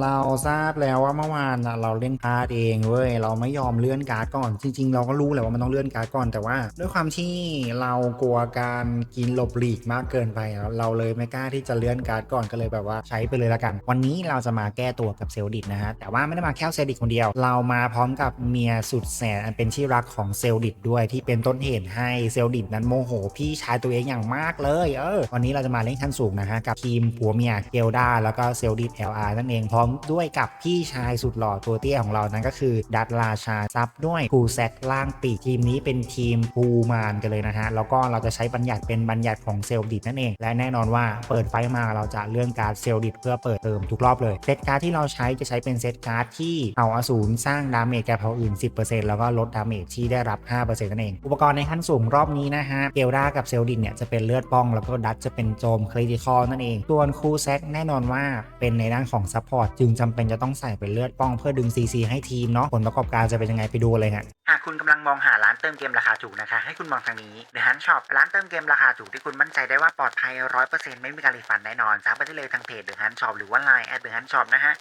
เราทราบแล้วว่าเมื่อวานนะเราเล่นการ์ดเองเว้ยเราไม่ยอมเลื่อนการ์ดก่อน จริง ๆ เราก็รู้แหละว่ามันต้องเลื่อนการ์ดก่อนแต่ว่า ด้วยความที่เรากลัวการกินหลบหลีกมากเกินไป เราเลยไม่กล้าที่จะเลื่อนการ์ดก่อนก็เลยแบบว่าใช้ไปเลยละกัน วันนี้เราจะมาแก้ตัวกับเซลดิตนะฮะแต่ว่าไม่ได้มาแค่เซลดิตคนเดียว เรามาพร้อมกับเมียสุดแสนอันเป็นที่รักของเซลดิตด้วยที่เป็นต้นเหตุให้เซลดิตนั้นโมโห พี่ชายตัวเองอย่างมากเลยเออวันนี้เราจะมาเล่นขั้นสูงนะฮะกับทีมผัวเมียเกลดาแล้วก็เซลดิต LR นั่นเองพร้อมด้วยกับพี่ชายสุดหล่อตัวเตี้ยของเรานั่นก็คือ ดัตราชาซับด้วยภูแซกล่างปีกทีมนี้เป็นทีมภูมานกันเลยนะฮะ แล้วก็เราจะใช้บัญญัติเป็นบัญญัติของเซลดิตนั่นเอง และแน่นอนว่าเปิดไฟมาเราจะเลื่อนการเซลดิตเพื่อเปิดเติมทุกรอบเลย เซตการ์ดที่เราใช้จะใช้เป็นเซตการ์ดที่เอาอสูรสร้างดาเมจแก่เผ่าอื่น 10%แล้วก็ลดดาเมจที่ได้รับ 5%นั่นเอง อุปกรณ์ในขั้นสูงรอบนี้นะฮะเกลดากับเซลดินเนี่ยจะเป็นเลือดป้อง แล้วก็ดัตจะเป็นโจมคริติคอลนั่นเองส่วนคูแซกแน่นอนว่าเป็นในด้านของซัพพอร์ตจึงจำเป็นจะต้องใส่เป็นเลือดป้องเพื่อดึง CC ให้ทีมเนาะผลประกอบการจะเป็นยังไงไปดูเลยฮะหากคุณกำลังมองหาร้านเติมเกมราคาถูกนะคะ ให้คุณมองทางนี้ The Hunt Shop ร้านเติมเกมราคาถูกที่คุณมั่นใจได้ว่าปลอดภัย100%ไม่มีการรีฟันแน่นอนสามารถได้เลยทางเพจ The Hunt Shop หรือว่า Line at The Hunt Shop นะฮะ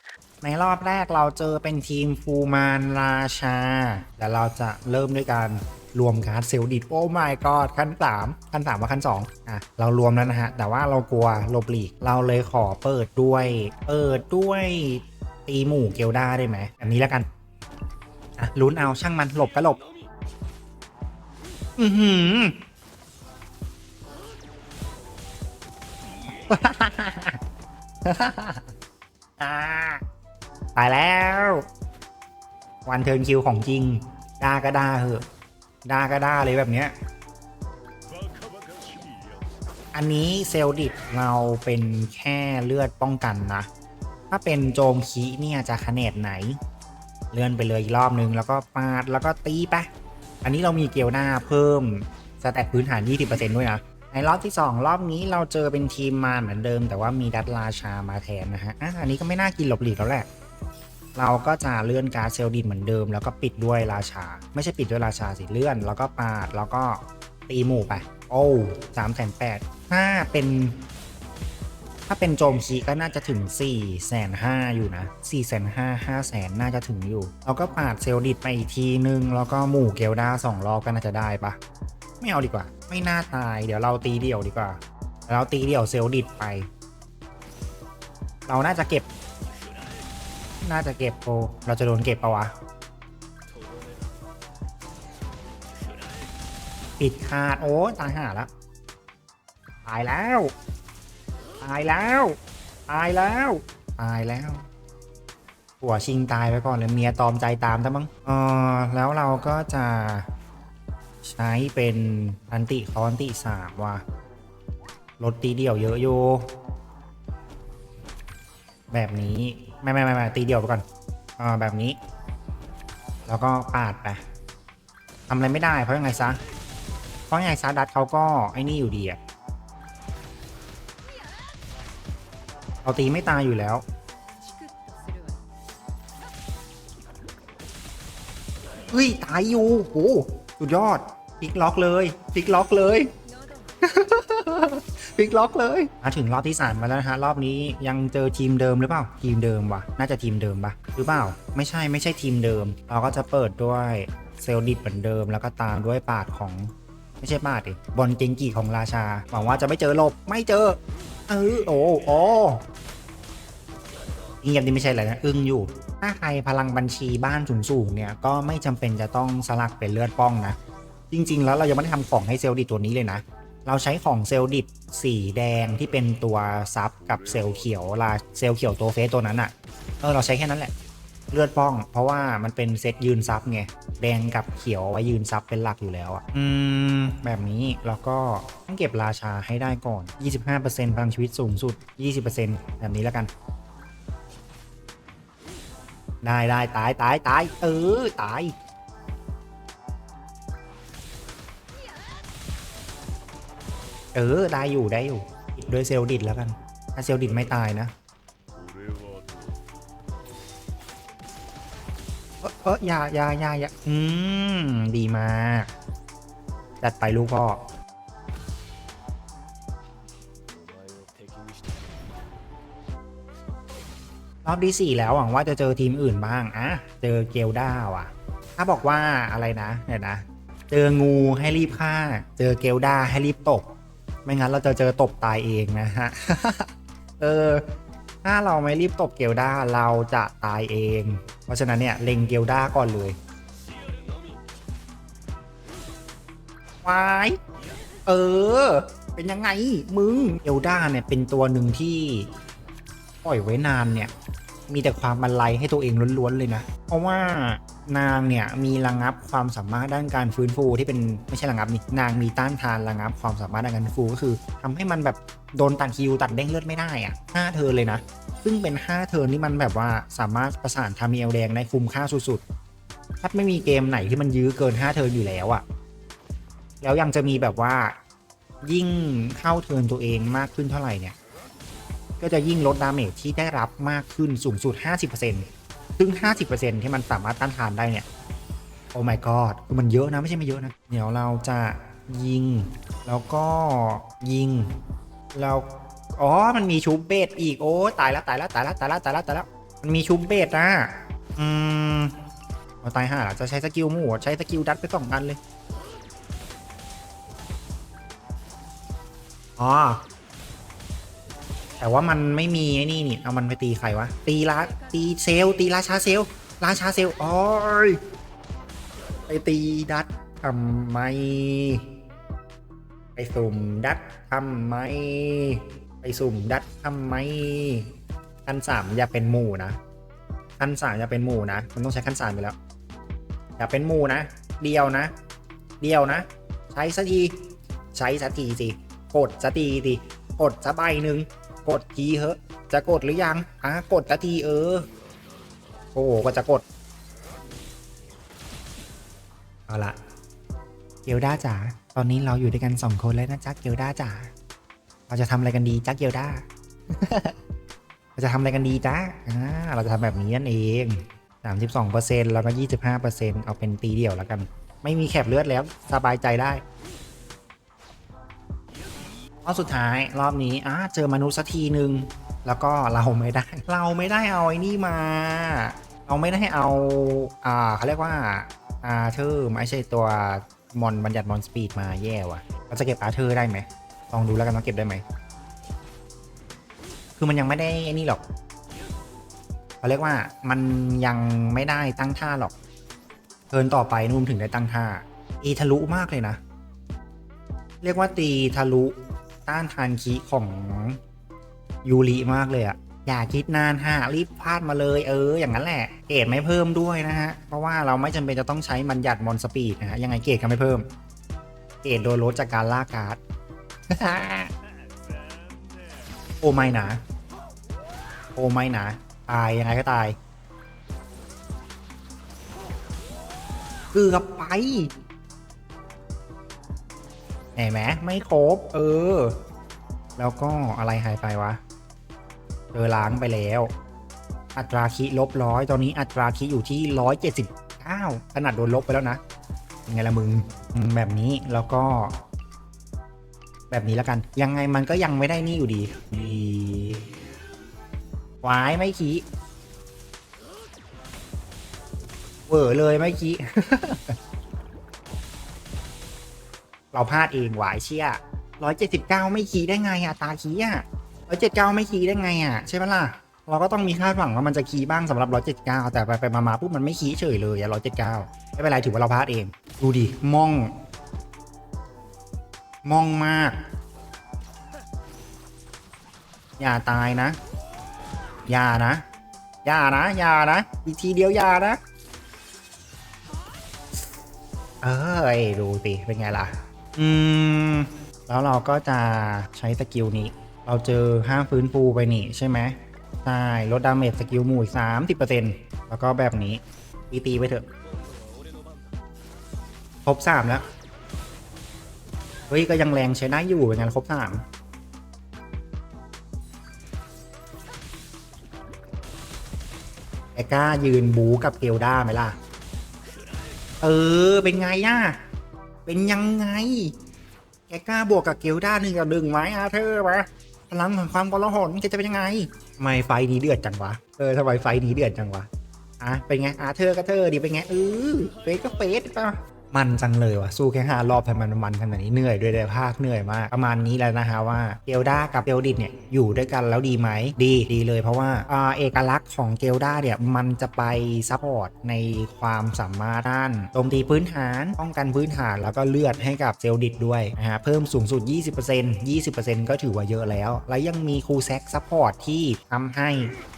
ในรอบแรกเราเจอเป็นทีมฟูมานราชาและเราจะเริ่มด้วยการ รวมการ์ดเซลดิตโอ้ my god ขั้น3ขั้น3ว่าขั้น2อะเรารวมแล้วนะฮะ แต่ว่าเรากลัวลบหลีก เราเลยขอเปิดด้วย เปิดด้วยตีหมู่เกลด้าได้ไหมแบบนี้แล้วกันอะลุ้นเอาช่างมันหลบก็หลบ อือหือาตายแล้ว วันเทิร์นคิวของจริงด่าก็ด่าเหอะ ด่าก็ด่าเลยแบบเนี้ย อันนี้เซลดิตเราเป็นแค่เลือดป้องกันนะ ถ้าเป็นโจมคีเนี่ยจะคะแนนไหน เลื่อนไปเลยอีกรอบนึง แล้วก็ปาดแล้วก็ตีไปอันนี้เรามีเกียวหน้าเพิ่มสแต็กพื้นฐาน 20%ด้วยนะ ในรอบที่ 2 รอบนี้เราเจอเป็นทีมมาเหมือนเดิม แต่ว่ามีดัตราชามาแทนนะฮะ อันนี้ก็ไม่น่ากินหลบหลีกแล้วแหละ เราก็จะเลื่อนการ์ดเซลดินเหมือนเดิม แล้วก็ปิดด้วยราชา ไม่ใช่ปิดด้วยราชาสิเลื่อน แล้วก็ปาดแล้วก็ตีหมู่ไป โอ้สามแสนแปดถ้าเป็น ถ้าเป็นโจมคีก็น่าจะถึง4ี่แสนห้าอยู่นะ4ี่แสนห้าห้าแสนน่าจะถึงอยู่แล้วก็ปาดเซลดิตไปอีกทีนึง แล้วก็หมู่เกลดาสองรอบก็น่าจะได้ปะไม่เอาดีกว่า ไม่น่าตายเดี๋ยวเราตีเดี่ยวดีกว่า เราตีเดี่ยวเซลดิตไป เราน่าจะเก็บ น่าจะเก็บโอเราจะโดนเก็บปะวะ ปิดขาด โอ้ตายห่าแล้วตายแล้ว ตายแล้ว ตายแล้ว ตายแล้ว หัวชิงตายไปก่อนเลยเมียตอมใจตามซะมั้งเออแล้วเราก็จะใช้เป็นอันติคอนติสามว่ะ ลดตีเดี่ยวเยอะอยู่ แบบนี้ไม่ไม่ไม่ไม่ตีเดี่ยวไปก่อนอ่าแบบนี้ แล้วก็ปาดไปทำอะไรไม่ได้เพราะยังไงซะเพราะยังไงซะดัตเขาก็ไอ้นี่อยู่ดีอะเราตีไม่ตายอยู่แล้วเฮ้ยตายอยู่โหสุดยอดพลิกล็อกเลยพลิกล็อกเลย พลิกล็อกเลยมาถึงรอบที่สามมาแล้วนะฮะรอบนี้ยังเจอทีมเดิมหรือเปล่าทีมเดิมวะน่าจะทีมเดิมปะหรือเปล่า ไม่ใช่ไม่ใช่ทีมเดิม เราก็จะเปิดด้วยเซลล์ดิดเหมือนเดิม แล้วก็ตามด้วยปาดของไม่ใช่ปาดดิบอลเกงกีของราชา หวังว่าจะไม่เจอลบไม่เจอเออโอ้โอ้เงียบนี่ไม่ใช่อะไรนะอึ้งอยู่ ถ้าใครพลังบัญชีบ้านสูงๆเนี่ยก็ไม่จำเป็นจะต้องสลักเป็นเลือดป้องนะ จริง ๆ แล้วเรายังไม่ได้ทำของให้เซลล์ดิตัวนี้เลยนะ เราใช้ของเซลล์ดิบสีแดงที่เป็นตัวซับกับเซลล์เขียวลาเซลล์เขียวตัวเฟสตัวนั้นอะ่ะเออเราใช้แค่นั้นแหละเลือดป้อง เพราะว่ามันเป็นเซตยืนซับไงแดงกับเขียวไว้ยืนซับเป็นหลักอยู่แล้วอะ่ะอืมแบบนี้เราก็ต้องเก็บราชาให้ได้ก่อน 25%พลังชีวิตสูงสุด 20%แบบนี้แล้วกัน ได้ได้ตายตายตายเออตาย เออได้อยู่ได้อยู่ด้วยเซลดิดแล้วกัน ถ้าเซลดิดไม่ตายนะเออเอออย่าอย่าอย่าอย่าอืม ดีมากจัดไปลูกพ่อ รอบที่สี่แล้วหวังว่าจะเจอทีมอื่นบ้างอะเจอเกลด้าว่ะ ถ้าบอกว่าอะไรนะเดี๋ยนะ เจองูให้รีบฆ่า เจอเกลด้าให้รีบตบ ไม่งั้นเราจะเจอตบตายเองนะฮะ เออ ถ้าเราไม่รีบตบเกลด้าเราจะตายเอง เพราะฉะนั้นเนี่ยเล็งเกลด้าก่อนเลยวายเออ เป็นยังไง มึงเกลด้าเนี่ยเป็นตัวหนึ่งที่ปล่อยไว้นานเนี่ย มีแต่ความบันไลให้ตัวเองล้วนๆเลยนะ เพราะว่า นางเนี่ยมีระงับความสามารถด้านการฟื้นฟูที่เป็นไม่ใช่ระงับนี่นางมีต้านทานระงับความสามารถด้านการฟื้นฟูก็คือทำให้มันแบบโดนตัดคิวตัดเด้งเลือดไม่ได้อะห้าเทิร์นเลยนะ ซึ่งเป็น 5 เทิร์นที่มันแบบว่าสามารถประสานทามีเอลแดงได้คุ้มค่าสุดๆถ้าไม่มีเกมไหนที่มันยื้อเกิน 5 เทิร์นอยู่แล้วอะแล้วยังจะมีแบบว่ายิ่งเข้าเทิร์นตัวเองมากขึ้นเท่าไหร่เนี่ย ก็จะยิ่งลดดาเมจที่ได้รับมากขึ้นสูงสุด 50% ซึ่ง 50%ที่มันสามารถต้านทานได้เนี่ย โอ้ my god คือมันเยอะนะไม่ใช่ไม่เยอะนะ เดี๋ยวเราจะยิง แล้วก็ยิงแล้วอ๋อ มันมีชูเบสอีก โอ้ตายแล้วตายแล้วตายแล้วตายแล้วตายแล้วตายแล้ว มันมีชูเบสนะ อืมเอาตายห่าละจะใช้สกิลหมู่ใช้สกิลดัดไปสองอันเลย อ๋อ แต่ว่ามันไม่มีไอ้นี่นี่เอามันไปตีใครวะ ตีละตีเซลตีราชาเซลลราชาเซลลโอ้ยไปตีดัดทำไม ไปสุ่มดัดทำไม ไปสุ่มดัดทำไมขั้นสามอย่าเป็นหมู่นะขั้นสามอย่าเป็นหมู่นะ มันต้องใช้ขั้นสามไปแล้ว อย่าเป็นหมู่นะ เดียวนะ เดียวนะ ใช้สักที ใช้สักทีสิ กดสักทีสิ กดสักใบหนึ่ง กดทีเหอะ จะกดหรือยัง อะกดสักทีเออ โอ้โหก็จะกด เอาละเกลด้าจ๋า ตอนนี้เราอยู่ด้วยกันสองคนแล้วนะจ๊ะเกลด้าจ๋า เราจะทำอะไรกันดีจ๊ะเกลด้า เราจะทำอะไรกันดีจ๊ะอ่าเราจะทำแบบนี้นั่นเอง 32%แล้วก็ 25%เอาเป็นตีเดียวแล้วกัน ไม่มีแคบเลือดแล้วสบายใจได้ รอบสุดท้ายรอบนี้อ่าเจอมนุษย์สักทีหนึ่งแล้วก็เราไม่ได้ เราไม่ได้เอาไอ้นี่มา เราไม่ได้เอาอ่าเขาเรียกว่าอาเธอร์ไม่ใช่ตัวมอนบัญญัติมอนสปีดมาแย่ว่ะเราจะเก็บอาเธอร์ได้ไหมลองดูแล้วกันว่าเก็บได้ไหมคือมันยังไม่ได้ไอ้นี่หรอกเขาเรียกว่ามันยังไม่ได้ตั้งท่าหรอกเทิร์นต่อไปนุ่มถึงได้ตั้งท่าเอทะลุมากเลยนะ เรียกว่าตีทะลุ ต้านทานคีของยูริมากเลยอะอย่าคิดนานฮะรีบพลาดมาเลย เออ อย่างนั้นแหละ เกรดไม่เพิ่มด้วยนะฮะ เพราะว่าเราไม่จำเป็นจะต้องใช้มันหยัดมอนสปีดนะฮะ ยังไงเกรดก็ไม่เพิ่ม เกรดโดนลดจากการล่าการ์ดโอไม่นะโอไม่นะตายยังไงก็ตาย เกือบไป ห็นไหมไม่ครบ เออ แล้วก็อะไรหายไปวะเจอล้างไปแล้ว อัตราคิลบร้อยตอนนี้อัตราคิอยู่ที่ร้อยเจ็ดสิบเก้าขนาดโดนลบไปแล้วนะยังไงละมึงอืมแบบนี้แล้วก็ แบบนี้แล้วกัน ยังไงมันก็ยังไม่ได้นี่อยู่ดีดีวายไม่ขี้เวอร์เลยไม่ขี้ เราพลาดเองวายเชี่ยร้อยเจ็ดสิบเก้าไม่คีย์ได้ไงอะตาคีย์อะร้อยเจ็ดเก้าไม่คีย์ได้ไงอะใช่ไหมล่ะ เราก็ต้องมีคาดหวังว่ามันจะคีย์บ้างสำหรับร้อยเจ็ดเก้าแต่ไปไปมาปุ๊บมันไม่คีย์เฉยเลยอะร้อยเจ็ดเก้าไม่เป็นไรถือว่าเราพลาดเอง ดูดิมอง มองมาก อย่าตายนะ อย่านะ อย่านะอย่านะ อีกทีเดียวอย่านะ เอ้ยดูสิเป็นไงล่ะ อืม แล้วเราก็จะใช้สกิลนี้ เราเจอห้ามฟื้นฟูไปนี่ใช่ไหมใช่ลดดาเมจสกิลหมู่สามสิบเปอร์เซ็นต์แล้วก็แบบนี้ ตีตีไปเถอะครบสามแล้ว เฮ้ย ก็ยังแรงใช้ได้อยู่เป็นไงครบสามแอก้ายืนบูกับเกลด้าไหมล่ะ เออ เป็นไงอะ เป็นยังไง แกกล้าบวกกับเกลด้าหนึ่งกับหนึ่งไหมอาเธอร์วะพลังของความกลาหนแกจะเป็นยังไงไมไฟนี้เดือดจังวะ เออทำไมไฟนี้เดือดจังวะ อะ เป็นไงอาเธอร์ก็เธอดีเป็นไงเออเฟสก็เฟสป่ะ มันจังเลยว่ะสู้แค่ห้ารอบทำไมมันมันขนาดนี้เหนื่อยด้วยเลยภาคเหนื่อยมาก ประมาณนี้แล้วนะฮะว่าเกลดากับเกลดิดเนี่ยอยู่ด้วยกันแล้วดีไหมดีดีเลยเพราะว่าเอกลักษณ์ของเกลดาเนี่ยมันจะไปซัพพอร์ตในความสามารถด้านโจมตีพื้นฐานป้องกันพื้นฐานแล้วก็เลือดให้กับเจลดิดด้วยนะฮะเพิ่มสูงสุด 20% 20%ก็ถือว่าเยอะแล้ว แล้วยังมีคูแซกซัพพอร์ตที่ทำให้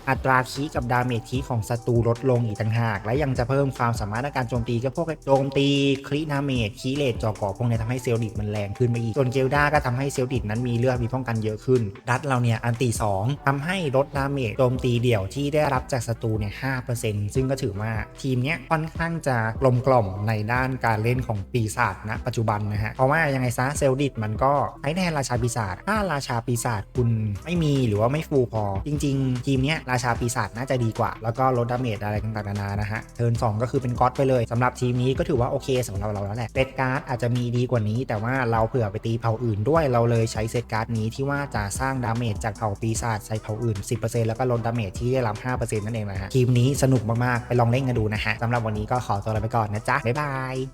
อัตราคีกับดาเมจคีของศัตรูลดลงอีกต่างหาก และยังจะเพิ่มความสามารถในการโจมตีก็พวกโจมตีคลิดาเมจคีเลตจอกอพวกนี้ทำให้เซลล์ดิดมันแรงขึ้นไปอีก ส่วนเกลดาก็ทำให้เซลล์ดิดนั้นมีเลือดมีป้องกันเยอะขึ้น ดัตเราเนี่ยอันตี2ทำให้ลดดาเมจโจมตีเดี่ยวที่ได้รับจากศัตรูเนี่ย5%ซึ่งก็ถือว่าทีมเนี้ยค่อนข้างจะกลมกล่อมในด้านการเล่นของปีศาจณปัจจุบันนะฮะ เพราะว่ายังไงซะเซลล์ดิดมันก็ใช้แทนราชาปีศาจถ้าราชาปีศาจคุณไม่มีหรือว่าไม่ฟูพอ จริง ๆ ทีมเนี้ยราชาปีศาจน่าจะดีกว่า แล้วก็ลดดาเมจอะไรต่างๆนานานะฮะเทิร์น2ก็คือเป็นก๊อตไปเลยสำหรับทีมนี้ก็ถือว่าโอเคสำหรับเราแล้วแหละเซตการ์ดอาจจะมีดีกว่านี้ แต่ว่าเราเผื่อไปตีเผ่าอื่นด้วยเราเลยใช้เซตการ์ดนี้ที่ว่าจะสร้างดาเมจจากเผ่าปีศาจใส่เผ่าอื่น 10%แล้วก็ลดดาเมจที่ได้รับ 5%นั่นเองนะฮะทีมนี้สนุกมากๆไปลองเล่นกันดูนะฮะสำหรับวันนี้ก็ขอตัวลาไปก่อนนะจ๊ะบ๊ายบาย